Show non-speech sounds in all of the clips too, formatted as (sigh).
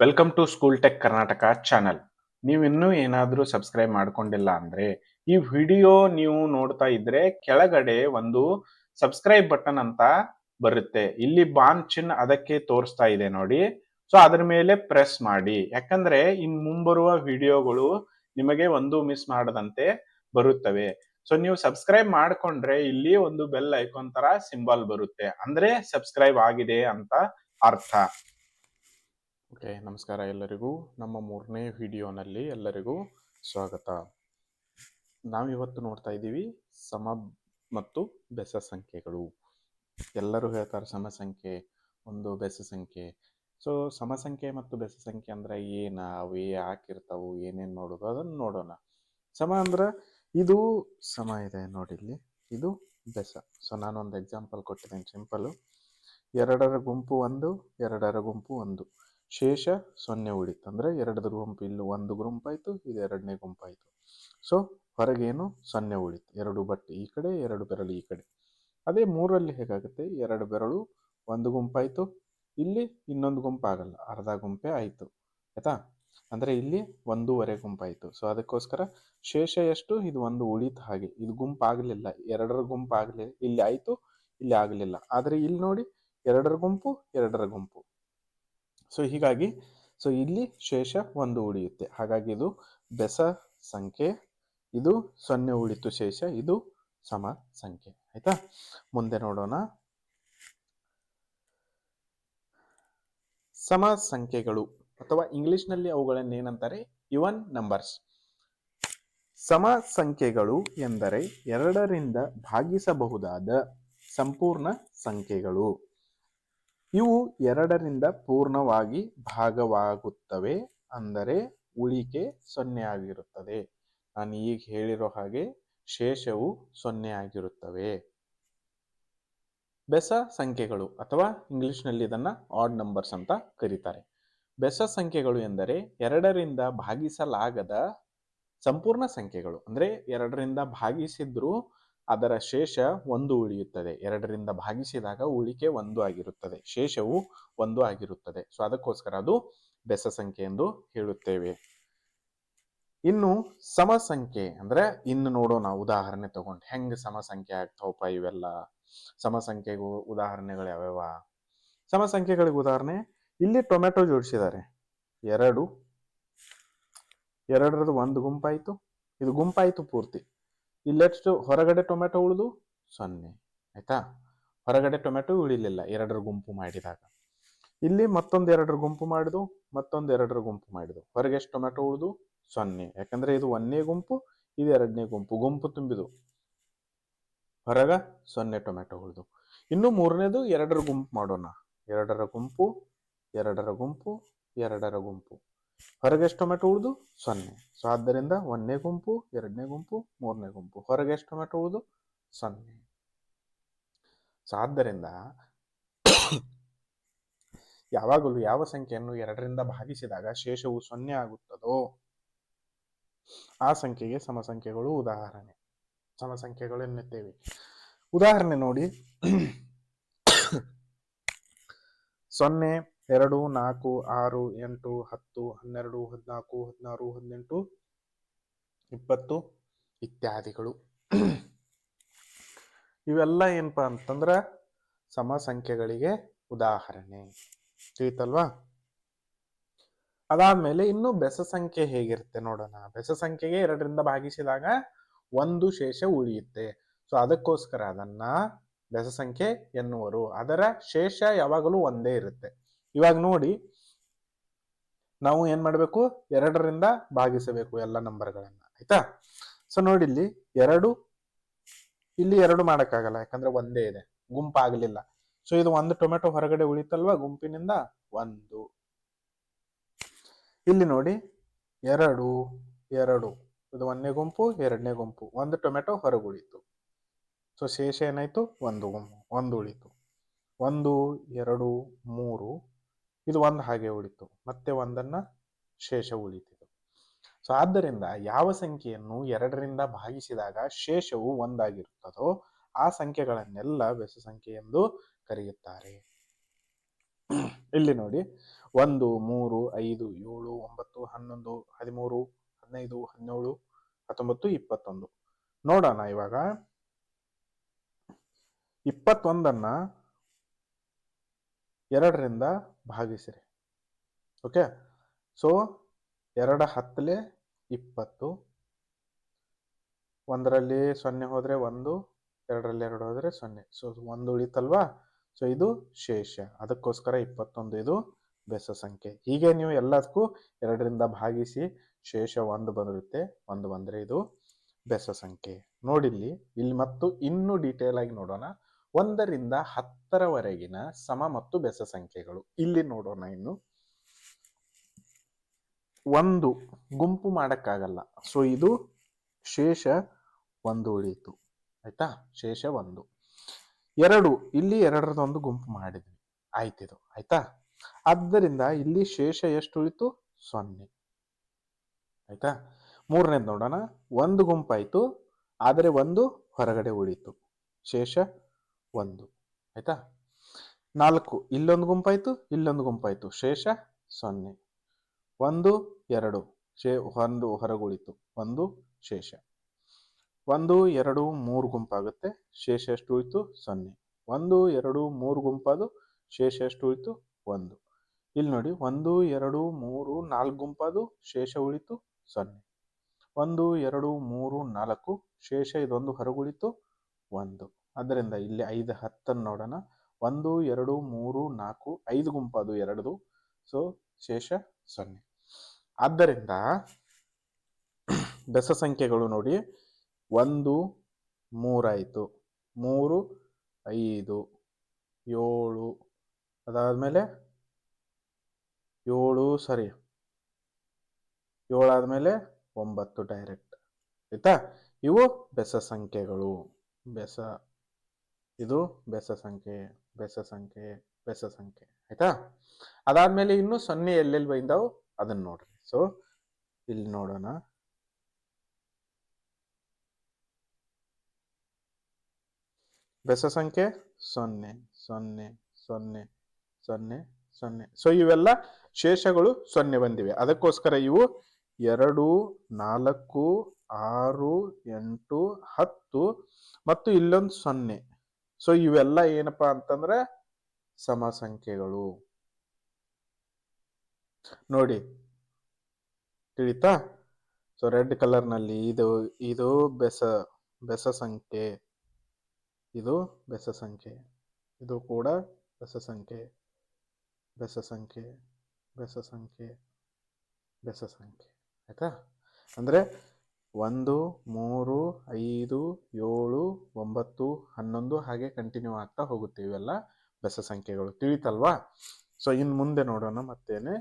Welcome to school tech Karnataka channel ನೀವು ಇನ್ನೂ ಏನಾದರೂ ಸಬ್ಸ್ಕ್ರೈಬ್ ಮಾಡ್ಕೊಂಡಿಲ್ಲ ಅಂದ್ರೆ ಈ ವಿಡಿಯೋ ನೀವು ನೋಡ್ತಾ ಇದ್ರೆ ಕೆಳಗಡೆ ಒಂದು ಸಬ್ಸ್ಕ್ರೈಬ್ ಬಟನ್ ಅಂತ ಬರುತ್ತೆ. ಇಲ್ಲಿ ಬಾನ್ ಚಿನ್ ಅದಕ್ಕೆ ತೋರಿಸ್ತಾ ಇದೆ ನೋಡಿ. ಸೊ ಅದ್ರ ಮೇಲೆ ಪ್ರೆಸ್ ಮಾಡಿ. ಯಾಕಂದ್ರೆ ಇನ್ ಮುಂಬರುವ ವಿಡಿಯೋಗಳು ನಿಮಗೆ ಒಂದು ಮಿಸ್ ಮಾಡದಂತೆ ಬರುತ್ತವೆ. ಸೊ ನೀವು ಸಬ್ಸ್ಕ್ರೈಬ್ ಮಾಡ್ಕೊಂಡ್ರೆ ಇಲ್ಲಿ ಒಂದು ಬೆಲ್ ಐಕಾನ್ ತರ ಸಿಂಬಲ್ ಬರುತ್ತೆ. ಅಂದ್ರೆ ಸಬ್ಸ್ಕ್ರೈಬ್ ಆಗಿದೆ ಅಂತ ಅರ್ಥ. ಓಕೆ, ನಮಸ್ಕಾರ ಎಲ್ಲರಿಗೂ. ನಮ್ಮ ಮೂರನೇ ವಿಡಿಯೋನಲ್ಲಿ ಎಲ್ಲರಿಗೂ ಸ್ವಾಗತ. ನಾವಿವತ್ತು ನೋಡ್ತಾ ಇದ್ದೀವಿ ಸಮ ಮತ್ತು ಬೆಸ ಸಂಖ್ಯೆಗಳು. ಎಲ್ಲರೂ ಹೇಳ್ತಾರೆ ಸಮ ಸಂಖ್ಯೆ, ಒಂದು ಬೆಸ ಸಂಖ್ಯೆ. ಸೊ ಸಮ ಸಂಖ್ಯೆ ಮತ್ತು ಬೆಸ ಸಂಖ್ಯೆ ಅಂದ್ರೆ ಏನ, ಅವು ಯಾಕಿರ್ತಾವು ಏನೇನು ನೋಡೋದು ಅದನ್ನು ನೋಡೋಣ. ಸಮ ಅಂದ್ರೆ ಇದು ಸಮ ಇದೆ ನೋಡಿ ಇಲ್ಲಿ. ಇದು ಬೆಸ. ಸೊ ನಾನೊಂದು ಎಕ್ಸಾಂಪಲ್ ಕೊಟ್ಟಿದ್ದೀನಿ ಸಿಂಪಲ್ಲು ಎರಡರ ಗುಂಪು ಒಂದು, ಎರಡರ ಗುಂಪು ಒಂದು. ಶೇಷ ಸೊನ್ನೆ ಉಳಿತು. ಅಂದರೆ ಎರಡರ ಗುಂಪು ಇಲ್ಲಿ ಒಂದು ಗುಂಪಾಯಿತು ಇದು ಎರಡನೇ ಗುಂಪಾಯಿತು ಸೊ ಹೊರಗೇನು ಸೊನ್ನೆ ಉಳಿತು. ಎರಡು ಬಟ್ಟೆ ಈ ಕಡೆ, ಎರಡು ಬೆರಳು ಈ ಕಡೆ. ಅದೇ ಮೂರಲ್ಲಿ ಹೇಗಾಗುತ್ತೆ? ಎರಡು ಬೆರಳು, ಒಂದು ಗುಂಪಾಯಿತು ಇಲ್ಲಿ ಇನ್ನೊಂದು ಗುಂಪಾಗಲ್ಲ ಅರ್ಧ ಗುಂಪೆ ಆಯಿತು. ಆಯ್ತಾ? ಅಂದರೆ ಇಲ್ಲಿ ಒಂದೂವರೆ ಗುಂಪಾಯಿತು ಸೊ ಅದಕ್ಕೋಸ್ಕರ ಶೇಷ ಎಷ್ಟು? ಇದು ಒಂದು ಉಳಿತು ಹಾಗೆ. ಇದು ಗುಂಪು ಆಗಲಿಲ್ಲ. ಎರಡರ ಗುಂಪು ಆಗಲಿಲ್ಲ ಇಲ್ಲಿ ಆಯಿತು, ಇಲ್ಲಿ ಆಗಲಿಲ್ಲ. ಆದರೆ ಇಲ್ಲಿ ನೋಡಿ, ಎರಡರ ಗುಂಪು ಎರಡರ ಗುಂಪು. ಸೊ ಹೀಗಾಗಿ ಸೊ ಇಲ್ಲಿ ಶೇಷ ಒಂದು ಉಳಿಯುತ್ತೆ. ಹಾಗಾಗಿ ಇದು ಬೆಸ ಸಂಖ್ಯೆ, ಇದು ಸೊನ್ನೆ ಉಳಿತು ಶೇಷ, ಇದು ಸಮ ಸಂಖ್ಯೆ. ಆಯ್ತಾ? ಮುಂದೆ ನೋಡೋಣ. ಸಮ ಸಂಖ್ಯೆಗಳು, ಅಥವಾ ಇಂಗ್ಲಿಷ್ನಲ್ಲಿ ಅವುಗಳನ್ನು ಏನಂತಾರೆ ಇವನ್ ನಂಬರ್ಸ್. ಸಮ ಸಂಖ್ಯೆಗಳು ಎಂದರೆ ಎರಡರಿಂದ ಭಾಗಿಸಬಹುದಾದ ಸಂಪೂರ್ಣ ಸಂಖ್ಯೆಗಳು. ಇವು ಎರಡರಿಂದ ಪೂರ್ಣವಾಗಿ ಭಾಗವಾಗುತ್ತವೆ ಅಂದರೆ ಉಳಿಕೆ ಸೊನ್ನೆ ಆಗಿರುತ್ತದೆ. ನಾನು ಈಗ ಹೇಳಿರೋ ಹಾಗೆ ಶೇಷವು ಸೊನ್ನೆ ಆಗಿರುತ್ತವೆ. ಬೆಸ ಸಂಖ್ಯೆಗಳು ಅಥವಾ ಇಂಗ್ಲಿಷ್ನಲ್ಲಿ ಇದನ್ನ ಆಡ್ ನಂಬರ್ಸ್ ಅಂತ ಕರೀತಾರೆ. ಬೆಸ ಸಂಖ್ಯೆಗಳು ಎಂದರೆ ಎರಡರಿಂದ ಭಾಗಿಸಲಾಗದ ಸಂಪೂರ್ಣ ಸಂಖ್ಯೆಗಳು. ಅಂದರೆ ಎರಡರಿಂದ ಭಾಗಿಸಿದ್ರು ಅದರ ಶೇಷ ಒಂದು ಉಳಿಯುತ್ತದೆ. ಎರಡರಿಂದ ಭಾಗಿಸಿದಾಗ ಉಳಿಕೆ ಒಂದು ಆಗಿರುತ್ತದೆ. ಶೇಷವು ಒಂದು ಆಗಿರುತ್ತದೆ. ಸೊ, ಅದಕ್ಕೋಸ್ಕರ ಅದು ಬೆಸ ಸಂಖ್ಯೆ ಎಂದು ಹೇಳುತ್ತೇವೆ. ಇನ್ನು ಸಮ ಸಂಖ್ಯೆ ಅಂದ್ರೆ ಇನ್ನು ನೋಡೋಣ ಉದಾಹರಣೆ ತಗೊಂಡು. ಹೆಂಗ್ ಸಮ ಸಂಖ್ಯೆ ಆಗ್ತಾವಪ್ಪ ಇವೆಲ್ಲ? ಸಮ ಸಂಖ್ಯೆಗೂ ಉದಾಹರಣೆಗಳು ಯಾವ್ಯಾವ? ಸಮ ಸಂಖ್ಯೆಗಳಿಗೆ ಉದಾಹರಣೆ, ಇಲ್ಲಿ ಟೊಮೆಟೊ ಜೋಡಿಸಿದ್ದಾರೆ. ಎರಡು. ಎರಡರದ್ದು ಒಂದು ಗುಂಪಾಯಿತು. ಇದು ಗುಂಪಾಯಿತು ಪೂರ್ತಿ. ಇಲ್ಲೆಷ್ಟು ಹೊರಗಡೆ ಟೊಮೆಟೊ ಉಳಿದು ಸೊನ್ನೆ, ಆಯ್ತಾ? ಹೊರಗಡೆ ಟೊಮೆಟೊ ಉಳಿಲಿಲ್ಲ, ಎರಡರ ಗುಂಪು ಮಾಡಿದಾಗ. ಇಲ್ಲಿ ಮತ್ತೊಂದು ಎರಡರ ಗುಂಪು ಮಾಡಿದು, ಮತ್ತೊಂದು ಎರಡರ ಗುಂಪು ಮಾಡಿದು. ಹೊರಗೆ ಎಷ್ಟು ಟೊಮೆಟೊ ಉಳಿದು ಸೊನ್ನೆ. ಯಾಕಂದ್ರೆ ಇದು ಒಂದನೇ ಗುಂಪು, ಇದು ಎರಡನೇ ಗುಂಪು. ಗುಂಪು ತುಂಬಿದು. ಹೊರಗ ಸೊನ್ನೆ ಟೊಮೆಟೊ ಉಳಿದು. ಇನ್ನು ಮೂರನೇದು ಎರಡರ ಗುಂಪು ಮಾಡೋಣ. ಎರಡರ ಗುಂಪು ಎರಡರ ಗುಂಪು ಎರಡರ ಗುಂಪು. ಹೊರಗೆ ಎಷ್ಟು ಟೊಮೆಟೊ ಉಳಿದು? ಸೊನ್ನೆ. ಸೊ ಆದ್ದರಿಂದ ಒಂದನೇ ಗುಂಪು, ಎರಡನೇ ಗುಂಪು, ಮೂರನೇ ಗುಂಪು. ಹೊರಗೆ ಎಷ್ಟು ಟೊಮೆಟೊ ಉಳಿದು? ಸೊನ್ನೆ. ಸೊ ಆದ್ದರಿಂದ ಯಾವಾಗಲೂ ಯಾವ ಸಂಖ್ಯೆಯನ್ನು ಎರಡರಿಂದ ಭಾಗಿಸಿದಾಗ ಶೇಷವು ಸೊನ್ನೆ ಆಗುತ್ತದೋ, ಆ ಸಂಖ್ಯೆಗೆ ಸಮಸಂಖ್ಯೆಗಳು ಉದಾಹರಣೆ. ಸಮಸಂಖ್ಯೆಗಳು ಎನ್ನುತ್ತೇವೆ ಉದಾಹರಣೆ ನೋಡಿ. ಸೊನ್ನೆ ಎರಡು, ನಾಲ್ಕು, ಆರು, ಎಂಟು, ಹತ್ತು, ಹನ್ನೆರಡು, ಹದಿನಾಲ್ಕು, ಹದಿನಾರು, ಹದಿನೆಂಟು, ಇಪ್ಪತ್ತು ಇತ್ಯಾದಿಗಳು. ಇವೆಲ್ಲ ಏನಪ್ಪ ಅಂತಂದ್ರೆ ಸಮ ಸಂಖ್ಯೆಗಳಿಗೆ ಉದಾಹರಣೆ. ತಿಳಿತಲ್ವಾ? ಅದಾದ್ಮೇಲೆ ಇನ್ನು ಬೆಸ ಸಂಖ್ಯೆ ಹೇಗಿರುತ್ತೆ ನೋಡೋಣ. ಬೆಸ ಸಂಖ್ಯೆಗೆ ಎರಡರಿಂದ ಭಾಗಿಸಿದಾಗ ಒಂದು ಶೇಷ ಉಳಿಯುತ್ತೆ. ಸೊ ಅದಕ್ಕೋಸ್ಕರ ಅದನ್ನ ಬೆಸ ಸಂಖ್ಯೆ ಎನ್ನುವರು. ಅದರ ಶೇಷ ಯಾವಾಗಲೂ ಒಂದೇ ಇರುತ್ತೆ. ಇವಾಗ ನೋಡಿ, ನಾವು ಏನ್ ಮಾಡಬೇಕು? ಎರಡರಿಂದ ಭಾಗಿಸಬೇಕು ಎಲ್ಲ ನಂಬರ್ಗಳನ್ನ, ಆಯ್ತಾ? ಸೊ ನೋಡಿ ಇಲ್ಲಿ ಎರಡು ಇಲ್ಲಿ ಎರಡು ಮಾಡಕ್ಕಾಗಲ್ಲ, ಯಾಕಂದ್ರೆ ಒಂದೇ ಇದೆ, ಗುಂಪಾಗ್ಲಿಲ್ಲ. ಸೊ ಇದು ಒಂದು ಟೊಮೆಟೊ ಹೊರಗಡೆ ಉಳಿತಲ್ವಾ? ಗುಂಪಿನಿಂದ ಒಂದು. ಇಲ್ಲಿ ನೋಡಿ, ಎರಡು ಎರಡು. ಇದು ಒಂದನೇ ಗುಂಪು, ಎರಡನೇ ಗುಂಪು. ಒಂದು ಟೊಮೆಟೊ ಹೊರಗೆ ಉಳಿತು. ಸೊ ಶೇಷ ಏನಾಯ್ತು? ಒಂದು ಗುಂಪು, ಒಂದು ಉಳಿತು. ಒಂದು, ಎರಡು, ಮೂರು ಇದು ಒಂದು ಹಾಗೆ ಉಳಿತು. ಮತ್ತೆ ಒಂದನ್ನ ಶೇಷ ಉಳಿತಿತು. ಸೊ ಆದ್ದರಿಂದ ಯಾವ ಸಂಖ್ಯೆಯನ್ನು ಎರಡರಿಂದ ಭಾಗಿಸಿದಾಗ ಶೇಷವು ಒಂದಾಗಿರುತ್ತದೋ ಆ ಸಂಖ್ಯೆಗಳನ್ನೆಲ್ಲ ಬೆಸ ಸಂಖ್ಯೆ ಎಂದು ಕರೆಯುತ್ತಾರೆ. ಇಲ್ಲಿ ನೋಡಿ, ಒಂದು, ಮೂರು, ಐದು, ಏಳು, ಒಂಬತ್ತು, ಹನ್ನೊಂದು, ಹದಿಮೂರು, ಹದಿನೈದು, ಹದಿನೇಳು, ಹತ್ತೊಂಬತ್ತು, ಇಪ್ಪತ್ತೊಂದು. ನೋಡೋಣ ಇವಾಗ. ಇಪ್ಪತ್ತೊಂದನ್ನ ಎರಡರಿಂದ ಭಾಗಿಸಿರಿ. ಓಕೆ ಸೊ ಎರಡು ಹತ್ತಲೆ ಇಪ್ಪತ್ತು. ಒಂದರಲ್ಲಿ ಸೊನ್ನೆ ಹೋದರೆ ಒಂದು, ಎರಡರಲ್ಲಿ ಎರಡು ಹೋದರೆ ಸೊನ್ನೆ. ಸೊ ಒಂದು ಉಳಿತಲ್ವಾ? ಸೊ ಇದು ಶೇಷ. ಅದಕ್ಕೋಸ್ಕರ ಇಪ್ಪತ್ತೊಂದು ಇದು ಬೆಸ ಸಂಖ್ಯೆ. ಹೀಗೆ ನೀವು ಎಲ್ಲದಕ್ಕೂ ಎರಡರಿಂದ ಭಾಗಿಸಿ ಶೇಷ ಒಂದು ಬಂದಿರುತ್ತೆ. ಒಂದು ಬಂದ್ರೆ ಇದು ಬೆಸ ಸಂಖ್ಯೆ. ನೋಡಿಲ್ಲಿ, ಇಲ್ಲಿ ಮತ್ತು ಇನ್ನೂ ಡೀಟೇಲ್ ಆಗಿ ನೋಡೋಣ. ಒಂದರಿಂದ ಹತ್ತರವರೆಗಿನ ಸಮ ಮತ್ತು ಬೆಸ ಸಂಖ್ಯೆಗಳು. ಇಲ್ಲಿ ನೋಡೋಣ ಇನ್ನು. ಒಂದು, ಗುಂಪು ಮಾಡಕ್ಕಾಗಲ್ಲ. ಸೊ ಇದು ಶೇಷ ಒಂದು ಉಳಿಯಿತು. ಆಯ್ತಾ? ಶೇಷ ಒಂದು. ಎರಡು, ಇಲ್ಲಿ ಎರಡರದೊಂದು ಗುಂಪು ಮಾಡಿದ್ವಿ. ಆಯ್ತಿದು ಆಯ್ತಾ? ಆದ್ದರಿಂದ ಇಲ್ಲಿ ಶೇಷ ಎಷ್ಟು ಉಳಿತು? ಸೊನ್ನೆ. ಆಯ್ತಾ? ಮೂರನೇದು ನೋಡೋಣ. ಒಂದು ಗುಂಪಾಯ್ತು, ಆದರೆ ಒಂದು ಹೊರಗಡೆ ಉಳಿತು ಶೇಷ ಒಂದು, ಆಯ್ತಾ? ನಾಲ್ಕು, ಇಲ್ಲೊಂದು ಗುಂಪಾಯ್ತು ಇಲ್ಲೊಂದು ಗುಂಪಾಯ್ತು. ಶೇಷ, ಸೊನ್ನೆ. ಒಂದು, ಎರಡು. ಶೇ, ಒಂದು ಹೊರಗುಳಿತು. ಒಂದು, ಶೇಷ. ಒಂದು, ಎರಡು, ಮೂರು ಗುಂಪಾಗುತ್ತೆ. ಶೇಷ ಎಷ್ಟು ಉಳಿತು ಸೊನ್ನೆ. ಒಂದು, ಎರಡು, ಮೂರು ಗುಂಪಾದು ಶೇಷ ಎಷ್ಟು ಉಳಿತು ಒಂದು. ಇಲ್ಲಿ ನೋಡಿ, ಒಂದು, ಎರಡು, ಮೂರು, ನಾಲ್ಕು ಗುಂಪಾದು ಶೇಷ ಉಳಿತು? ಸೊನ್ನೆ. ಒಂದು, ಎರಡು, ಮೂರು, ನಾಲ್ಕು ಶೇಷ ಇದೊಂದು ಹೊರಗುಳಿತು? ಒಂದು. ಅದರಿಂದ ಇಲ್ಲಿ ಐದು ಹತ್ತನ್ನು ನೋಡೋಣ. ಒಂದು, ಎರಡು, ಮೂರು, ನಾಲ್ಕು, ಐದು ಗುಂಪು ಅದು ಎರಡದು. ಸೊ ಶೇಷ ಸೊನ್ನೆ. ಆದ್ದರಿಂದ ಬೆಸ ಸಂಖ್ಯೆಗಳು ನೋಡಿ. ಒಂದು, ಮೂರಾಯಿತು. ಮೂರು, ಐದು, ಏಳು, ಅದಾದಮೇಲೆ ಏಳು ಸರಿ ಏಳಾದಮೇಲೆ ಒಂಬತ್ತು ಡೈರೆಕ್ಟ್ ಆಯ್ತಾ? ಇವು ಬೆಸ ಸಂಖ್ಯೆಗಳು. ಬೆಸ ಇದು ಬೆಸ ಸಂಖ್ಯೆ ಬೆಸ ಸಂಖ್ಯೆ ಬೆಸ ಸಂಖ್ಯೆ, ಆಯ್ತಾ? ಅದಾದ್ಮೇಲೆ ಇನ್ನು ಸೊನ್ನೆ ಎಲ್ಲೆಲ್ಲಿ ಬೈಂದಾವು ಅದನ್ನ ನೋಡ್ರಿ. ಸೊ ಇಲ್ಲಿ ನೋಡೋಣ. ಬೆಸ ಸಂಖ್ಯೆ, ಸೊನ್ನೆ ಸೊನ್ನೆ ಸೊನ್ನೆ ಸೊನ್ನೆ ಸೊನ್ನೆ. ಸೊ ಇವೆಲ್ಲ ಶೇಷಗಳು ಸೊನ್ನೆ ಬಂದಿವೆ. ಅದಕ್ಕೋಸ್ಕರ ಇವು ಎರಡು, ನಾಲ್ಕು, ಆರು, ಎಂಟು, ಹತ್ತು, ಮತ್ತು ಇಲ್ಲೊಂದು ಸೊನ್ನೆ. ಸೊ ಇವೆಲ್ಲ ಏನಪ್ಪಾ ಅಂತಂದ್ರೆ ಸಮ ಸಂಖ್ಯೆಗಳು ನೋಡಿ, ತಿಳಿತಾ? ಸೊ ರೆಡ್ ಕಲರ್ನಲ್ಲಿ ಇದು ಇದು ಬೆಸ ಬೆಸ ಸಂಖ್ಯೆ ಇದು ಬೆಸ ಸಂಖ್ಯೆ ಇದು ಕೂಡ ಬೆಸ ಸಂಖ್ಯೆ ಬೆಸ ಸಂಖ್ಯೆ ಬೆಸ ಸಂಖ್ಯೆ ಬೆಸ ಸಂಖ್ಯೆ ಆಯ್ತಾ? ಅಂದ್ರೆ ಒಂದು, ಮೂರು, ಐದು, ಏಳು, ಒಂಬತ್ತು, ಹನ್ನೊಂದು ಹಾಗೆ ಕಂಟಿನ್ಯೂ ಆಗ್ತಾ ಹೋಗುತ್ತೆ ಇವೆಲ್ಲ ಬೆಸ ಸಂಖ್ಯೆಗಳು. ತಿಳಿತಲ್ವಾ? ಸೊ ಇನ್ನು ಮುಂದೆ ನೋಡೋಣ ಮತ್ತೇನೆ.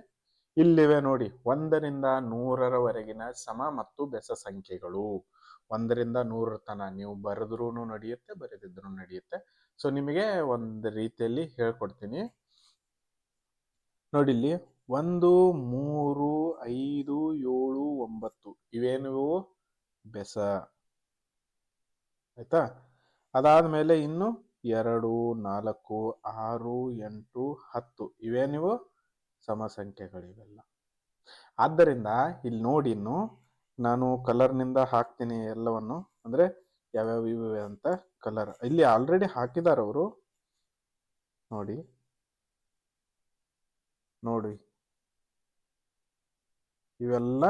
ಇಲ್ಲಿವೆ ನೋಡಿ, ಒಂದರಿಂದ ನೂರರವರೆಗಿನ ಸಮ ಮತ್ತು ಬೆಸ ಸಂಖ್ಯೆಗಳು. ಒಂದರಿಂದ ನೂರರ ತನ ನೀವು ಬರೆದ್ರೂ ನಡೆಯುತ್ತೆ ಬರೆದಿದ್ರು ನಡೆಯುತ್ತೆ. ಸೊ ನಿಮಗೆ ಒಂದು ರೀತಿಯಲ್ಲಿ ಹೇಳ್ಕೊಡ್ತೀನಿ. ನೋಡಿ ಇಲ್ಲಿ, ಒಂದು, ಮೂರು, ಐದು, ಏಳು, ಒಂಬತ್ತು ಇವೇನು ಬೆಸ. ಆಯ್ತಾ? ಅದಾದ ಮೇಲೆ ಇನ್ನು ಎರಡು, ನಾಲ್ಕು, ಆರು, ಎಂಟು, ಹತ್ತು. ಇವೇನಿವು ಸಮ ಸಮಸಂಖ್ಯೆಗಳಿವೆಲ್ಲ. ಆದ್ದರಿಂದ ಇಲ್ಲಿ ನೋಡಿ ಇನ್ನು ನಾನು ಕಲರ್ನಿಂದ ಹಾಕ್ತೀನಿ ಎಲ್ಲವನ್ನು. ಅಂದ್ರೆ ಯಾವ್ಯಾವ ಇವೆ ಅಂತ ಕಲರ್ ಇಲ್ಲಿ ಆಲ್ರೆಡಿ ಹಾಕಿದಾರ ಅವರು. ನೋಡಿ. ನೋಡಿ. ಇವೆಲ್ಲ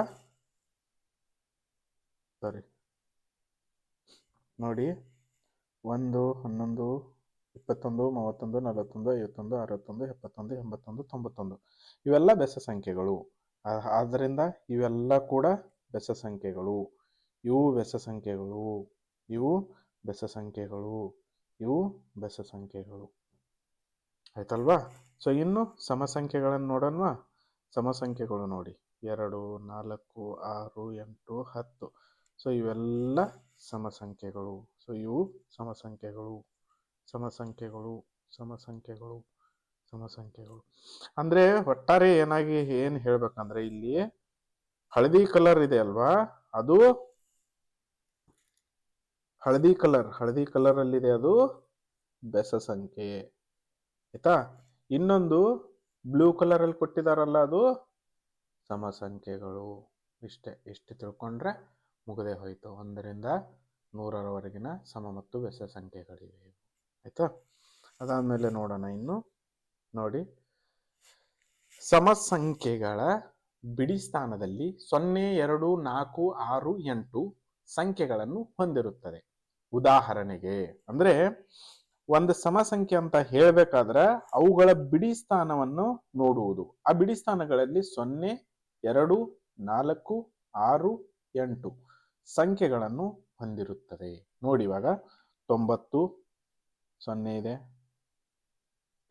ಸರಿ. ನೋಡಿ, ಒಂದು, ಹನ್ನೊಂದು, ಇಪ್ಪತ್ತೊಂದು, ಮೂವತ್ತೊಂದು, ನಲವತ್ತೊಂದು, ಐವತ್ತೊಂದು, ಅರವತ್ತೊಂದು, ಎಪ್ಪತ್ತೊಂದು, ಎಂಬತ್ತೊಂದು, ತೊಂಬತ್ತೊಂದು. ಇವೆಲ್ಲ ಬೆಸ ಸಂಖ್ಯೆಗಳು. ಆದ್ದರಿಂದ ಇವೆಲ್ಲ ಕೂಡ ಬೆಸ ಸಂಖ್ಯೆಗಳು. ಇವು ಬೆಸ ಸಂಖ್ಯೆಗಳು. ಇವು ಬೆಸ ಸಂಖ್ಯೆಗಳು. ಇವು ಬೆಸ ಸಂಖ್ಯೆಗಳು. ಆಯ್ತಲ್ವಾ? ಸೊ ಇನ್ನು ಸಮ ಸಂಖ್ಯೆಗಳನ್ನು ನೋಡೋಣವಾ? ಸಮ ಸಂಖ್ಯೆಗಳು ನೋಡಿ. ಎರಡು, ನಾಲ್ಕು, ಆರು, ಎಂಟು, ಹತ್ತು. ಸೊ ಇವೆಲ್ಲ ಸಮಸಂಖ್ಯೆಗಳು. ಸೊ ಇವು ಸಮಸಂಖ್ಯೆಗಳು. ಸಮಸಂಖ್ಯೆಗಳು. ಸಮಸಂಖ್ಯೆಗಳು. ಸಮಸಂಖ್ಯೆಗಳು. ಅಂದರೆ ಒಟ್ಟಾರೆ ಏನಾಗಿ ಏನು ಹೇಳ್ಬೇಕಂದ್ರೆ ಇಲ್ಲಿ ಹಳದಿ ಕಲರ್ ಇದೆ ಅಲ್ವಾ? ಅದು ಹಳದಿ ಕಲರ್ ಹಳದಿ ಕಲರ್ ಅಲ್ಲಿದೆ ಅದು ಬೆಸ ಸಂಖ್ಯೆ. ಆಯ್ತಾ? ಇನ್ನೊಂದು ಬ್ಲೂ ಕಲರ್ ಅಲ್ಲಿ ಕೊಟ್ಟಿದಾರಲ್ಲ ಅದು ಸಮಸಂಖ್ಯೆಗಳು. ಇಷ್ಟೇ. ಇಷ್ಟು ತಿಳ್ಕೊಂಡ್ರೆ ಮುಗದೆ ಹೋಯಿತು ಒಂದರಿಂದ ನೂರರವರೆಗಿನ ಸಮ ಮತ್ತು ಬೆಸ ಸಂಖ್ಯೆಗಳಿವೆ. ಆಯ್ತಾ? ಅದಾದ್ಮೇಲೆ ನೋಡೋಣ ಇನ್ನು. ನೋಡಿ. ಸಮ ಸಂಖ್ಯೆಗಳ ಬಿಡಿ ಸ್ಥಾನದಲ್ಲಿ ಸೊನ್ನೆ, ಎರಡು, ನಾಲ್ಕು, ಆರು, ಎಂಟು ಸಂಖ್ಯೆಗಳನ್ನು ಹೊಂದಿರುತ್ತದೆ. ಉದಾಹರಣೆಗೆ ಅಂದ್ರೆ ಒಂದು ಸಮ ಸಂಖ್ಯೆ ಅಂತ ಹೇಳಬೇಕಾದ್ರೆ ಅವುಗಳ ಬಿಡಿ ಸ್ಥಾನವನ್ನು ನೋಡುವುದು. ಆ ಬಿಡಿ ಸ್ಥಾನಗಳಲ್ಲಿ ಸೊನ್ನೆ, ಎರಡು, ನಾಲ್ಕು, ಆರು, ಎಂಟು ಸಂಖ್ಯೆಗಳನ್ನು ಹೊಂದಿರುತ್ತದೆ. ನೋಡಿ ಇವಾಗ ತೊಂಬತ್ತು, ಸೊನ್ನೆ ಇದೆ.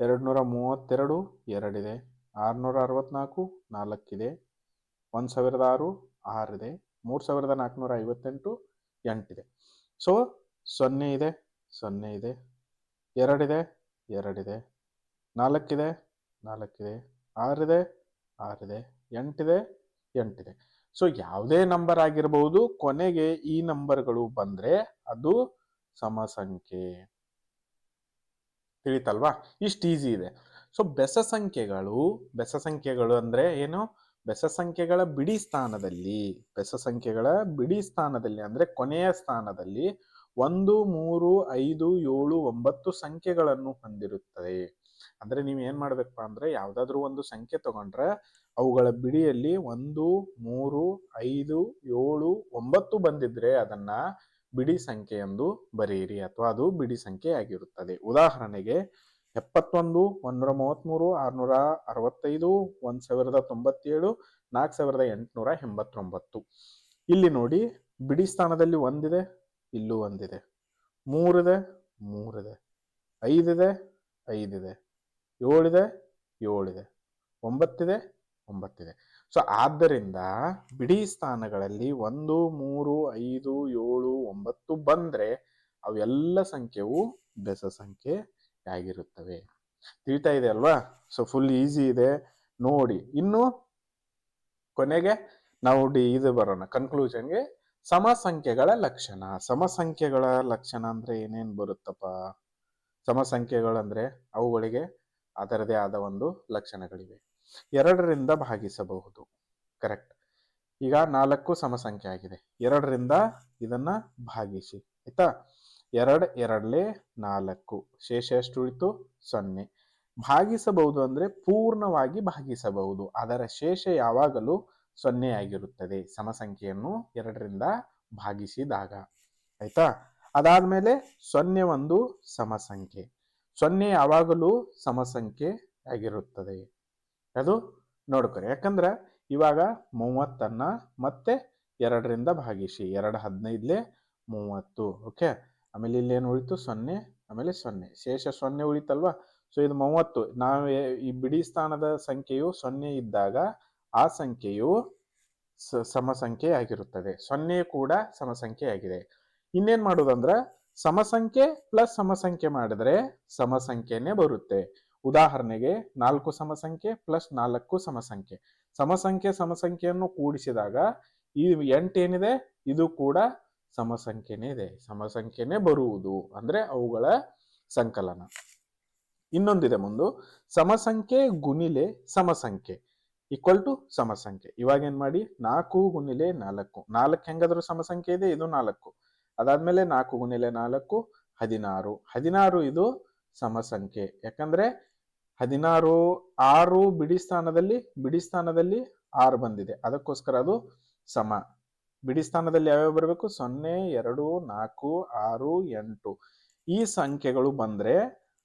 ಎರಡು ನೂರ ಮೂವತ್ತೆರಡು ಎರಡಿದೆ. ಆರುನೂರ ಅರವತ್ನಾಲ್ಕು ನಾಲ್ಕಿದೆ. ಒಂದು ಸಾವಿರದ ಆರು, ಆರಿದೆ. ಮೂರು ಸಾವಿರದ ನಾಲ್ಕುನೂರ ಐವತ್ತೆಂಟು ಎಂಟಿದೆ. ಸೊ ಸೊನ್ನೆ ಇದೆ ಸೊನ್ನೆ ಇದೆ. ಎರಡಿದೆ ಎರಡಿದೆ. ನಾಲ್ಕಿದೆ ನಾಲ್ಕಿದೆ. ಆರಿದೆ ಆರಿದೆ. ಎಂಟಿದೆ ಎಂಟಿದೆ. ಸೊ ಯಾವುದೇ ನಂಬರ್ ಆಗಿರಬಹುದು ಕೊನೆಗೆ ಈ ನಂಬರ್ಗಳು ಬಂದ್ರೆ ಅದು ಸಮಸಂಖ್ಯೆ. ತಿಳಿತಲ್ವಾ? ಇಷ್ಟು ಈಸಿ ಇದೆ. ಸೊ ಬೆಸ ಸಂಖ್ಯೆಗಳು ಬೆಸ ಸಂಖ್ಯೆಗಳು ಅಂದ್ರೆ ಏನು? ಬೆಸ ಸಂಖ್ಯೆಗಳ ಬಿಡಿ ಸ್ಥಾನದಲ್ಲಿ ಬೆಸ ಸಂಖ್ಯೆಗಳ ಬಿಡಿ ಸ್ಥಾನದಲ್ಲಿ ಅಂದ್ರೆ ಕೊನೆಯ ಸ್ಥಾನದಲ್ಲಿ ಒಂದು, ಮೂರು, ಐದು, ಏಳು, ಒಂಬತ್ತು ಸಂಖ್ಯೆಗಳನ್ನು ಹೊಂದಿರುತ್ತದೆ. ಅಂದ್ರೆ ನೀವು ಏನ್ ಮಾಡ್ಬೇಕಪ್ಪ ಅಂದ್ರೆ, ಯಾವ್ದಾದ್ರು ಒಂದು ಸಂಖ್ಯೆ ತಗೊಂಡ್ರೆ ಅವುಗಳ ಬಿಡಿಯಲ್ಲಿ ಒಂದು, ಮೂರು, ಐದು, ಏಳು, ಒಂಬತ್ತು ಬಂದಿದ್ರೆ ಅದನ್ನ ಬಿಡಿ ಸಂಖ್ಯೆ ಎಂದು ಬರೆಯಿರಿ ಅಥವಾ ಅದು ಬಿಡಿ ಸಂಖ್ಯೆ ಆಗಿರುತ್ತದೆ. ಉದಾಹರಣೆಗೆ ಎಪ್ಪತ್ತೊಂದು ಒಂದೂರ ಮೂವತ್ತ್ಮೂರು ಆರುನೂರ ಅರವತ್ತೈದು, ಒಂದು ಸಾವಿರದ ತೊಂಬತ್ತೇಳು ನಾಲ್ಕು ಸಾವಿರದ ಎಂಟುನೂರ ಎಂಬತ್ತೊಂಬತ್ತು. ಇಲ್ಲಿ ನೋಡಿ, ಬಿಡಿ ಸ್ಥಾನದಲ್ಲಿ ಒಂದಿದೆ, ಇಲ್ಲೂ ಒಂದಿದೆ. ಮೂರಿದೆ ಮೂರಿದೆ. ಐದಿದೆ ಐದಿದೆ. ಏಳಿದೆ ಏಳಿದೆ. ಒಂಬತ್ತಿದೆ ಒಂಬತ್ತಿದೆ. ಸೊ ಆದ್ದರಿಂದ ಬಿಡಿ ಸ್ಥಾನಗಳಲ್ಲಿ ಒಂದು, ಮೂರು, ಐದು, ಏಳು, ಒಂಬತ್ತು ಬಂದ್ರೆ ಅವೆಲ್ಲ ಸಂಖ್ಯೆವು ಬೆಸ ಸಂಖ್ಯೆ ಆಗಿರುತ್ತವೆ ತಿಳಿತಾ ಇದೆ ಅಲ್ವಾ? ಸೊ ಫುಲ್ ಈಸಿ ಇದೆ. ನೋಡಿ, ಇನ್ನು ಕೊನೆಗೆ ನಾವು ಡಿ ಇದು ಬರೋಣ. ಕನ್ಕ್ಲೂಷನ್ಗೆ ಸಮ ಸಂಖ್ಯೆಗಳ ಲಕ್ಷಣ. ಸಮ ಸಂಖ್ಯೆಗಳ ಲಕ್ಷಣ ಅಂದ್ರೆ ಏನೇನ್ ಬರುತ್ತಪ್ಪ? ಸಮ ಸಂಖ್ಯೆಗಳಂದ್ರೆ ಅವುಗಳಿಗೆ ಅದರದೇ ಆದ ಒಂದು ಲಕ್ಷಣಗಳಿವೆ. ಎರಡರಿಂದ ಭಾಗಿಸಬಹುದು. ಕರೆಕ್ಟ್ ಈಗ ನಾಲ್ಕು ಸಮಸಂಖ್ಯೆ ಆಗಿದೆ. ಎರಡರಿಂದ ಇದನ್ನ ಭಾಗಿಸಿ. ಆಯ್ತಾ? ಎರಡ್, ಎರಡ್ಲೆ ನಾಲ್ಕು. ಶೇಷ ಎಷ್ಟು ಉಳಿತು ಸೊನ್ನೆ. ಭಾಗಿಸಬಹುದು ಅಂದ್ರೆ ಪೂರ್ಣವಾಗಿ ಭಾಗಿಸಬಹುದು. ಅದರ ಶೇಷ ಯಾವಾಗಲೂ ಸೊನ್ನೆ ಆಗಿರುತ್ತದೆ. ಸಮ ಸಂಖ್ಯೆಯನ್ನು ಎರಡರಿಂದ ಭಾಗಿಸಿದಾಗ. ಆಯ್ತಾ? ಅದಾದ್ಮೇಲೆ ಸೊನ್ನೆ ಒಂದು ಸಮಸಂಖ್ಯೆ. ಸೊನ್ನೆ ಯಾವಾಗಲೂ ಸಮಸಂಖ್ಯೆ ಆಗಿರುತ್ತದೆ. ಅದು ನೋಡ್ಕೊರಿ. ಯಾಕಂದ್ರೆ ಇವಾಗ ಮೂವತ್ತನ್ನ ಮತ್ತೆ ಎರಡರಿಂದ ಭಾಗಿಸಿ, ಎರಡು ಹದಿನೈದ್ಲೆ ಮೂವತ್ತು, ಓಕೆ? ಆಮೇಲೆ ಇಲ್ಲಿ ಏನು ಉಳಿತು? ಸೊನ್ನೆ, ಆಮೇಲೆ ಸೊನ್ನೆ. ಶೇಷ ಸೊನ್ನೆ ಉಳಿತಲ್ವಾ? ಸೊ ಇದು ಮೂವತ್ತು. ನಾವು ಈ ಬಿಡಿ ಸ್ಥಾನದ ಸಂಖ್ಯೆಯು ಸೊನ್ನೆ ಇದ್ದಾಗ ಆ ಸಂಖ್ಯೆಯು ಸಮ ಸಂಖ್ಯೆ ಆಗಿರುತ್ತದೆ. ಸೊನ್ನೆ ಕೂಡ ಸಮ ಸಂಖ್ಯೆ ಆಗಿದೆ. ಇನ್ನೇನ್ ಮಾಡುದಂದ್ರ ಸಮ ಸಂಖ್ಯೆ ಪ್ಲಸ್ ಸಮ ಸಂಖ್ಯೆ ಮಾಡಿದ್ರೆ ಸಮ ಸಂಖ್ಯೆನೆ ಬರುತ್ತೆ. ಉದಾಹರಣೆಗೆ ನಾಲ್ಕು ಸಮಸಂಖ್ಯೆ ಪ್ಲಸ್ ನಾಲ್ಕು ಸಮಸಂಖ್ಯೆ. ಸಮಸಂಖ್ಯೆ, ಸಮಸಂಖ್ಯೆಯನ್ನು ಸಂಖ್ಯೆ ಸಮ ಸಂಖ್ಯೆಯನ್ನು ಕೂಡಿಸಿದಾಗ ಈ ಎಂಟೇನಿದೆ ಇದು ಕೂಡ ಸಮಸಂಖ್ಯೆನೇ ಇದೆ. ಸಮಸಂಖ್ಯೆನೇ ಬರುವುದು ಅಂದ್ರೆ ಅವುಗಳ ಸಂಕಲನ. ಇನ್ನೊಂದಿದೆ ಮುಂದು. ಸಮಸಂಖ್ಯೆ ಗುಣಿಲೆ ಸಮಸಂಖ್ಯೆ ಈಕ್ವಲ್ ಟು ಸಮಸಂಖ್ಯೆ. ಇವಾಗ ಏನ್ ಮಾಡಿ? ನಾಲ್ಕು ಗುಣಿಲೆ ನಾಲ್ಕು. ನಾಲ್ಕು ಹೆಂಗಾದ್ರೂ ಸಮಸಂಖ್ಯೆ ಇದೆ, ಇದು ನಾಲ್ಕು. ಅದಾದ್ಮೇಲೆ ನಾಲ್ಕು ಗುಣಿಲೆ ನಾಲ್ಕು, ಹದಿನಾರು. ಹದಿನಾರು ಇದು ಸಮಸಂಖ್ಯೆ. ಯಾಕಂದ್ರೆ ಹದಿನಾರು, ಆರು ಬಿಡಿ ಸ್ಥಾನದಲ್ಲಿ ಬಿಡಿ ಸ್ಥಾನದಲ್ಲಿ ಆರು ಬಂದಿದೆ. ಅದಕ್ಕೋಸ್ಕರ ಅದು ಸಮ. ಬಿಡಿ ಸ್ಥಾನದಲ್ಲಿ ಯಾವ್ಯಾವ ಬರಬೇಕು? ಸೊನ್ನೆ, ಎರಡು, ನಾಲ್ಕು, ಆರು, ಎಂಟು. ಈ ಸಂಖ್ಯೆಗಳು ಬಂದ್ರೆ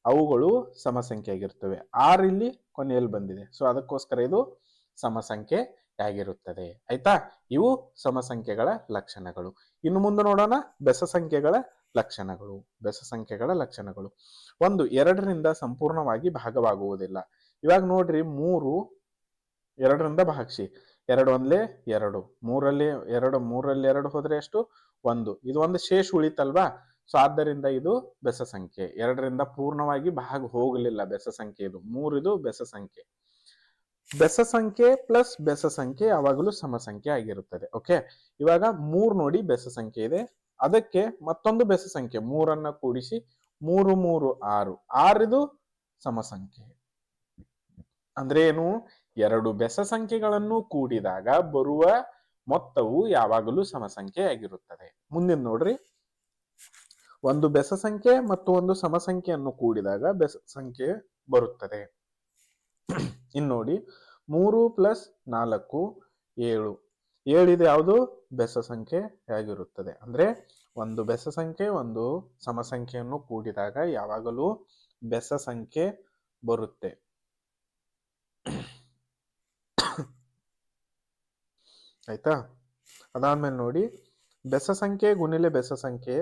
ಅವುಗಳು ಸಮ ಸಂಖ್ಯೆ ಆಗಿರ್ತವೆ ಆರು ಇಲ್ಲಿ ಕೊನೆಯಲ್ಲಿ ಬಂದಿದೆ. ಸೊ ಅದಕ್ಕೋಸ್ಕರ ಇದು ಸಮ ಸಂಖ್ಯೆ ಆಗಿರುತ್ತದೆ ಆಯ್ತಾ? ಇವು ಸಮ ಸಂಖ್ಯೆಗಳ ಲಕ್ಷಣಗಳು. ಇನ್ನು ಮುಂದೆ ನೋಡೋಣ ಬೆಸ ಸಂಖ್ಯೆಗಳ ಲಕ್ಷಣಗಳು ಬೆಸ ಸಂಖ್ಯೆಗಳ ಲಕ್ಷಣಗಳು. ಒಂದು, ಎರಡರಿಂದ ಸಂಪೂರ್ಣವಾಗಿ ಭಾಗವಾಗುವುದಿಲ್ಲ. ಇವಾಗ ನೋಡ್ರಿ, ಮೂರು, ಎರಡರಿಂದ ಭಾಗಿಸಿ ಎರಡು ಒಂದ್ಲೆ ಎರಡು. ಮೂರಲ್ಲಿ ಎರಡು ಮೂರಲ್ಲಿ ಎರಡು ಹೋದ್ರೆ ಎಷ್ಟು? ಒಂದು. ಇದು ಒಂದು ಶೇಷ ಉಳಿತಲ್ವಾ? ಸೊ ಆದ್ದರಿಂದ ಇದು ಬೆಸ ಸಂಖ್ಯೆ ಎರಡರಿಂದ ಪೂರ್ಣವಾಗಿ ಭಾಗ ಹೋಗಲಿಲ್ಲ ಬೆಸ ಸಂಖ್ಯೆ ಇದು. ಮೂರಿದು ಬೆಸ ಸಂಖ್ಯೆ ಬೆಸ ಸಂಖ್ಯೆ ಪ್ಲಸ್ ಬೆಸ ಸಂಖ್ಯೆ ಯಾವಾಗಲೂ ಸಮ ಸಂಖ್ಯೆ ಆಗಿರುತ್ತದೆ. ಓಕೆ ಇವಾಗ ಮೂರ್ ನೋಡಿ ಬೆಸ ಸಂಖ್ಯೆ ಇದೆ. ಅದಕ್ಕೆ ಮತ್ತೊಂದು ಬೆಸ ಸಂಖ್ಯೆ ಮೂರನ್ನ ಕೂಡಿಸಿ ಮೂರು ಮೂರು, ಆರು. ಆರಿದು ಸಮ ಸಂಖ್ಯೆ ಅಂದ್ರೆ ಏನು? ಎರಡು ಬೆಸ ಸಂಖ್ಯೆಗಳನ್ನು ಕೂಡಿದಾಗ ಬರುವ ಮೊತ್ತವು ಯಾವಾಗಲೂ ಸಮಸಂಖ್ಯೆ ಆಗಿರುತ್ತದೆ. ಮುಂದಿನ ನೋಡ್ರಿ. ಒಂದು ಬೆಸ ಸಂಖ್ಯೆ ಮತ್ತು ಒಂದು ಸಮಸಂಖ್ಯೆಯನ್ನು ಕೂಡಿದಾಗ ಬೆಸ ಸಂಖ್ಯೆ ಬರುತ್ತದೆ. ಇನ್ನು ನೋಡಿ. ಮೂರು ಪ್ಲಸ್ ನಾಲ್ಕು, ಏಳು. ಏಳಿದೆ ಯಾವುದು? ಬೆಸ ಸಂಖ್ಯೆ ಆಗಿರುತ್ತದೆ ಅಂದ್ರೆ ಒಂದು ಬೆಸ ಸಂಖ್ಯೆ, ಒಂದು ಸಮಸಂಖ್ಯೆಯನ್ನು ಕೂಡಿದಾಗ ಯಾವಾಗಲೂ ಬೆಸ ಸಂಖ್ಯೆ ಬರುತ್ತೆ. ಆಯ್ತಾ? ಅದಾದ್ಮೇಲೆ ನೋಡಿ, ಬೆಸ ಸಂಖ್ಯೆ ಗುಣಿಲೆ ಬೆಸ ಸಂಖ್ಯೆ,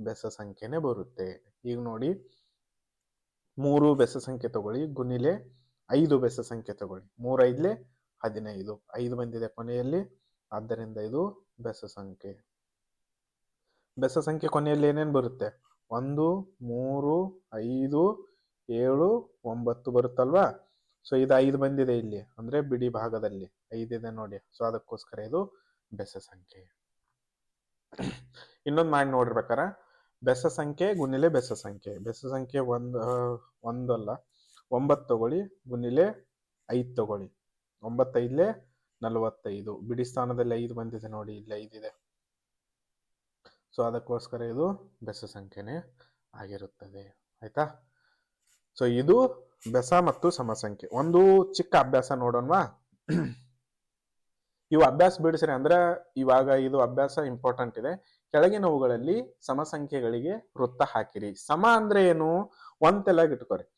ಬೆಸ ಸಂಖ್ಯೆನೆ ಬರುತ್ತೆ. ಈಗ ನೋಡಿ, ಮೂರು ಬೆಸ ಸಂಖ್ಯೆ ತಗೊಳ್ಳಿ, ಗುಣಿಲೆ ಐದು ಬೆಸ ಸಂಖ್ಯೆ ತಗೊಳ್ಳಿ. ಮೂರೈದ್ಲೆ ಹದಿನೈದು. ಐದು ಬಂದಿದೆ ಕೊನೆಯಲ್ಲಿ. ಆದ್ದರಿಂದ ಇದು ಬೆಸ ಸಂಖ್ಯೆ. ಬೆಸ ಸಂಖ್ಯೆ ಕೊನೆಯಲ್ಲಿ ಏನೇನು ಬರುತ್ತೆ? ಒಂದು, ಮೂರು, ಐದು, ಏಳು, ಒಂಬತ್ತು ಬರುತ್ತಲ್ವಾ? ಸೊ ಇದು ಐದು ಬಂದಿದೆ ಇಲ್ಲಿ, ಅಂದ್ರೆ ಬಿಡಿ ಭಾಗದಲ್ಲಿ. ಐದಿದೆ ನೋಡಿ. ಸೊ ಅದಕ್ಕೋಸ್ಕರ ಇದು ಬೆಸ ಸಂಖ್ಯೆ. ಇನ್ನೊಂದು ಮಾಡಿ ನೋಡಿರ್ಬೇಕಾರ ಬೆಸ ಸಂಖ್ಯೆ ಗುಣಿಲೆ ಬೆಸ ಸಂಖ್ಯೆ. ಬೆಸ ಸಂಖ್ಯೆ ಒಂದು ಒಂದಲ್ಲ. ಒಂಬತ್ತು ತಗೊಳ್ಳಿ, ಗುಣಿಲೆ ಐದು ತಗೊಳ್ಳಿ. ಒಂಬತ್ತೈದ್ಲೆ ನಲವತ್ತೈದು. ಬಿಡಿ ಸ್ಥಾನದಲ್ಲಿ ಐದು ಬಂದಿದೆ ನೋಡಿ, ಇಲ್ಲಿ ಐದಿದೆ ಸೊ ಅದಕ್ಕೋಸ್ಕರ ಇದು ಬೆಸ ಸಂಖ್ಯೆನೇ ಆಗಿರುತ್ತದೆ. ಆಯ್ತಾ? ಸೊ ಇದು ಬೆಸ ಮತ್ತು ಸಮಸಂಖ್ಯೆ. ಒಂದು ಚಿಕ್ಕ ಅಭ್ಯಾಸ ನೋಡೋಣವಾ? (clears throat) ಇವು ಅಭ್ಯಾಸ ಬಿಡಿಸ್ರಿ ಅಂದ್ರೆ ಇವಾಗ ಇದು ಅಭ್ಯಾಸ ಇಂಪಾರ್ಟೆಂಟ್ ಇದೆ. ಕೆಳಗಿನವುಗಳಲ್ಲಿ ಸಮಸಂಖ್ಯೆಗಳಿಗೆ ವೃತ್ತ ಹಾಕಿರಿ. ಸಮ ಅಂದ್ರೆ ಏನು? ಒಂದೆಲ್ಲ ಇಟ್ಕೋರಿ.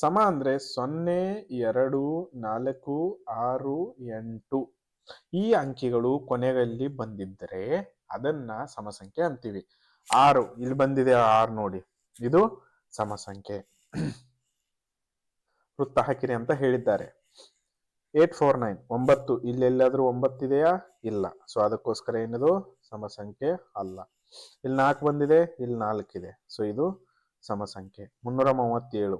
ಸಮ ಅಂದ್ರೆ ಸೊನ್ನೆ, ಎರಡು, ನಾಲ್ಕು, ಆರು, ಎಂಟು. ಈ ಅಂಕಿಗಳು ಕೊನೆಯಲ್ಲಿ ಬಂದಿದ್ದರೆ ಅದನ್ನ ಸಮಸಂಖ್ಯೆ ಅಂತೀವಿ. ಆರು, ಇಲ್ಲಿ ಬಂದಿದೆ ಆರು ನೋಡಿ. ಇದು ಸಮಸಂಖ್ಯೆ. (clears throat) ವೃತ್ತ ಹಾಕಿರಿ ಅಂತ ಹೇಳಿದ್ದಾರೆ. Eight, four, nine. ಒಂಬತ್ತು, ಇಲ್ಲೆಲ್ಲಾದ್ರೂ ಒಂಬತ್ತಿದೆಯಾ ಇಲ್ಲ. ಸೊ ಅದಕ್ಕೋಸ್ಕರ ಏನಿದು? ಸಮಸಂಖ್ಯೆ ಅಲ್ಲ. ಇಲ್ಲಿ ನಾಲ್ಕು ಬಂದಿದೆ, ಇಲ್ಲಿ ನಾಲ್ಕಿದೆ ಸೊ ಇದು ಸಮಸಂಖ್ಯೆ. ಮುನ್ನೂರ ಮೂವತ್ತೇಳು.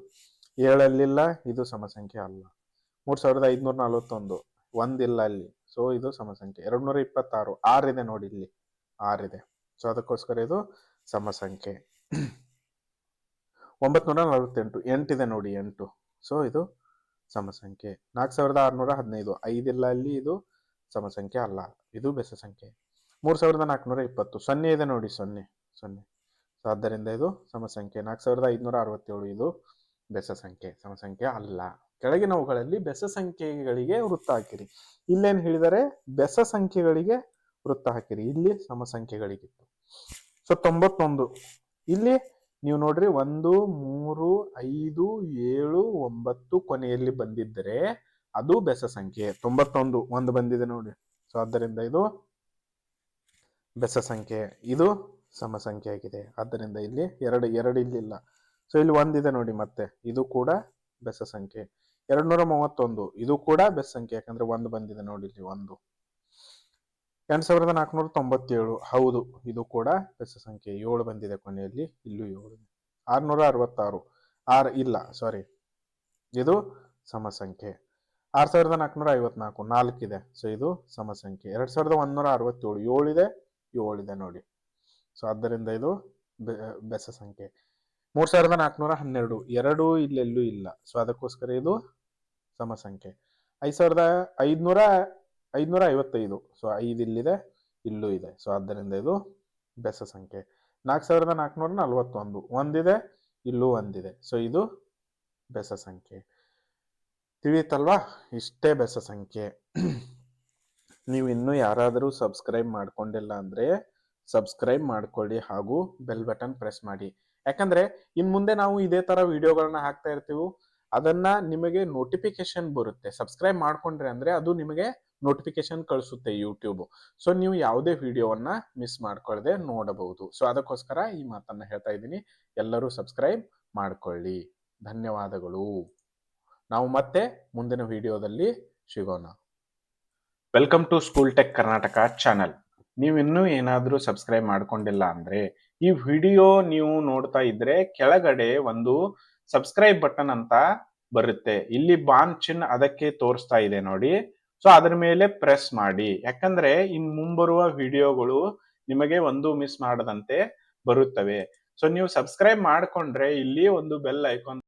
ಏಳಲ್ಲಿಲ್ಲ, ಇದು ಸಮಸಂಖ್ಯೆ ಅಲ್ಲ. ಮೂರ್ ಸಾವಿರದ ಐದ್ನೂರ ನಲವತ್ತೊಂದು ಒಂದಿಲ್ಲ ಅಲ್ಲಿ. ಸೊ ಇದು ಸಮಸಂಖ್ಯೆ. ಎರಡ್ ನೂರ ಇಪ್ಪತ್ತಾರು ಆರಿದೆ ನೋಡಿ ಇಲ್ಲಿ. ಆರಿದೆ. ಸೊ ಅದಕ್ಕೋಸ್ಕರ ಇದು ಸಮಸಂಖ್ಯೆ. (clears throat) ಒಂಬತ್ನೂರ ನಲವತ್ತೆಂಟು ಎಂಟಿದೆ ನೋಡಿ ಎಂಟು. ಸೊ ಇದು ಸಮಸಂಖ್ಯೆ. ನಾಲ್ಕು ಸಾವಿರದ ಆರುನೂರ ಹದಿನೈದು, ಐದಿಲ್ಲ ಅಲ್ಲಿ ಇದು ಸಮಸಂಖ್ಯೆ ಅಲ್ಲ. ಇದು ಬೆಸ ಸಂಖ್ಯೆ ಮೂರು ಸಾವಿರದ ನಾಲ್ಕುನೂರ ಇಪ್ಪತ್ತು ಸೊನ್ನೆ ಇದೆ ನೋಡಿ, ಸೊನ್ನೆ. ಸೊನ್ನೆ. ಸೊ ಆದ್ದರಿಂದ ಇದು ಸಮಸಂಖ್ಯೆ. ನಾಲ್ಕು ಸಾವಿರದ ಐದುನೂರ ಅರವತ್ತೇಳು ಇದು ಬೆಸ ಸಂಖ್ಯೆ ಸಮಸಂಖ್ಯೆ ಅಲ್ಲ. ಕೆಳಗಿನವುಗಳಲ್ಲಿ ಬೆಸ ಸಂಖ್ಯೆಗಳಿಗೆ ವೃತ್ತ ಹಾಕಿರಿ. ಇಲ್ಲೇನು ಹೇಳಿದರೆ ಬೆಸ ಸಂಖ್ಯೆಗಳಿಗೆ ವೃತ್ತ ಹಾಕಿರಿ. ಇಲ್ಲಿ ಸಮಸಂಖ್ಯೆಗಳಿಗಿತ್ತು. ಸೊ, ತೊಂಬತ್ತೊಂದು. ಇಲ್ಲಿ ನೀವು ನೋಡ್ರಿ ಒಂದು, ಮೂರು, ಐದು, ಏಳು, ಒಂಬತ್ತು ಕೊನೆಯಲ್ಲಿ ಬಂದಿದ್ದರೆ ಅದು ಬೆಸ ಸಂಖ್ಯೆ ತೊಂಬತ್ತೊಂದು, ಒಂದು ಬಂದಿದೆ ನೋಡಿ. ಸೊ, ಆದ್ದರಿಂದ ಇದು ಬೆಸ ಸಂಖ್ಯೆ ಇದು ಸಮ ಸಂಖ್ಯೆ ಆಗಿದೆ ಆದ್ದರಿಂದ ಇಲ್ಲಿ ಎರಡು ಎರಡು ಇಲ್ಲಿಲ್ಲ ಸೊ ಇಲ್ಲಿ ಒಂದಿದೆ ನೋಡಿ ಮತ್ತೆ. ಇದು ಕೂಡ ಬೆಸ ಸಂಖ್ಯೆ. ಎರಡ್ ನೂರ ಮೂವತ್ತೊಂದು. ಇದು ಕೂಡ ಬೆಸ ಸಂಖ್ಯೆ, ಯಾಕಂದ್ರೆ ಒಂದು ಬಂದಿದೆ ನೋಡಿ ಇಲ್ಲಿ ಒಂದು. ಎಂಟು ಸಾವಿರದ ನಾಲ್ಕುನೂರ ತೊಂಬತ್ತೇಳು. ಹೌದು, ಇದು ಕೂಡ ಬೆಸ ಸಂಖ್ಯೆ. ಏಳು ಬಂದಿದೆ ಕೊನೆಯಲ್ಲಿ. ಇಲ್ಲೂ ಏಳು. ಆರ್ನೂರ ಅರವತ್ತಾರು. ಆರ್ ಇಲ್ಲ ಸಾರಿ ಇದು ಸಮ ಸಂಖ್ಯೆ ಆರ್ ಸಾವಿರದ ನಾಲ್ಕುನೂರ ಐವತ್ನಾಲ್ಕು. ನಾಲ್ಕಿದೆ ಸೊ ಇದು ಸಮ ಸಂಖ್ಯೆ ಎರಡ್ ಸಾವಿರದ ಒಂದೂರ ಅರವತ್ತೇಳು. ಏಳಿದೆ ಏಳಿದೆ ನೋಡಿ. ಸೊ ಆದ್ದರಿಂದ ಇದು ಬೆಸ ಸಂಖ್ಯೆ. ಮೂರ್ ಸಾವಿರದ ನಾಲ್ಕುನೂರ ಹನ್ನೆರಡು ಎರಡು ಇಲ್ಲೆಲ್ಲೂ ಇಲ್ಲ. ಸೊ, ಅದಕ್ಕೋಸ್ಕರ ಇದು ಸಮ ಸಂಖ್ಯೆ ಐದ್ ಸಾವಿರದ ಐದುನೂರ ಐದುನೂರ ಐವತ್ತೈದು ಸೊ ಐದು ಇಲ್ಲಿದೆ ಇಲ್ಲೂ ಇದೆ. ಸೊ, ಆದ್ದರಿಂದ ಇದು ಬೆಸ ಸಂಖ್ಯೆ ನಾಲ್ಕು ಸಾವಿರದ ನಾಲ್ಕುನೂರ ನಲ್ವತ್ತೊಂದು ಒಂದಿದೆ, ಇಲ್ಲೂ ಒಂದಿದೆ. ಸೊ, ಇದು ಬೆಸ ಸಂಖ್ಯೆ ತಿಳಿಯುತ್ತಲ್ವಾ? ಇಷ್ಟೇ ಬೆಸ ಸಂಖ್ಯೆ ನೀವು ಇನ್ನೂ ಯಾರಾದರೂ ಸಬ್ಸ್ಕ್ರೈಬ್ ಮಾಡ್ಕೊಂಡಿಲ್ಲ ಅಂದ್ರೆ ಸಬ್ಸ್ಕ್ರೈಬ್ ಮಾಡ್ಕೊಳ್ಳಿ ಹಾಗೂ ಬೆಲ್ ಬಟನ್ ಪ್ರೆಸ್ ಮಾಡಿ. ಯಾಕಂದ್ರೆ ಇನ್ ಮುಂದೆ ನಾವು ಇದೇ ತರ ವಿಡಿಯೋಗಳನ್ನ ಹಾಕ್ತಾ ಇರ್ತೀವಿ. ಅದನ್ನ ನಿಮಗೆ ನೋಟಿಫಿಕೇಶನ್ ಬರುತ್ತೆ. ಸಬ್ಸ್ಕ್ರೈಬ್ ಮಾಡ್ಕೊಂಡ್ರೆ ಅಂದ್ರೆ ಅದು ನಿಮಗೆ ನೋಟಿಫಿಕೇಶನ್ ಕಳಿಸುತ್ತೆ ಯೂಟ್ಯೂಬ್ ಸೊ ನೀವು ಯಾವುದೇ ವಿಡಿಯೋವನ್ನ ಮಿಸ್ ಮಾಡ್ಕೊಳ್ಳದೆ ನೋಡಬಹುದು. ಸೊ ಅದಕ್ಕೋಸ್ಕರ ಈ ಮಾತನ್ನ ಹೇಳ್ತಾ ಇದ್ದೀನಿ. ಎಲ್ಲರೂ ಸಬ್ಸ್ಕ್ರೈಬ್ ಮಾಡ್ಕೊಳ್ಳಿ. ಧನ್ಯವಾದಗಳು. ನಾವು ಮತ್ತೆ ಮುಂದಿನ ವಿಡಿಯೋದಲ್ಲಿ ಸಿಗೋಣ. Welcome to school tech Karnataka channel ನೀವು ಇನ್ನೂ ಏನಾದರೂ ಸಬ್ಸ್ಕ್ರೈಬ್ ಮಾಡ್ಕೊಂಡಿಲ್ಲ ಅಂದ್ರೆ ಈ ವಿಡಿಯೋ ನೀವು ನೋಡ್ತಾ ಇದ್ರೆ ಕೆಳಗಡೆ ಒಂದು ಸಬ್ಸ್ಕ್ರೈಬ್ ಬಟನ್ ಅಂತ ಬರುತ್ತೆ. ಇಲ್ಲಿ ಬಾನ್ ಚಿನ್ ಅದಕ್ಕೆ ತೋರಿಸ್ತಾ ಇದೆ ನೋಡಿ. ಸೊ ಅದ್ರ ಮೇಲೆ ಪ್ರೆಸ್ ಮಾಡಿ. ಯಾಕಂದ್ರೆ ಇನ್ ಮುಂಬರುವ ವಿಡಿಯೋಗಳು ನಿಮಗೆ ಒಂದು ಮಿಸ್ ಮಾಡದಂತೆ ಬರುತ್ತವೆ. ಸೊ ನೀವು ಸಬ್ಸ್ಕ್ರೈಬ್ ಮಾಡ್ಕೊಂಡ್ರೆ ಇಲ್ಲಿ ಒಂದು ಬೆಲ್ ಐಕಾನ್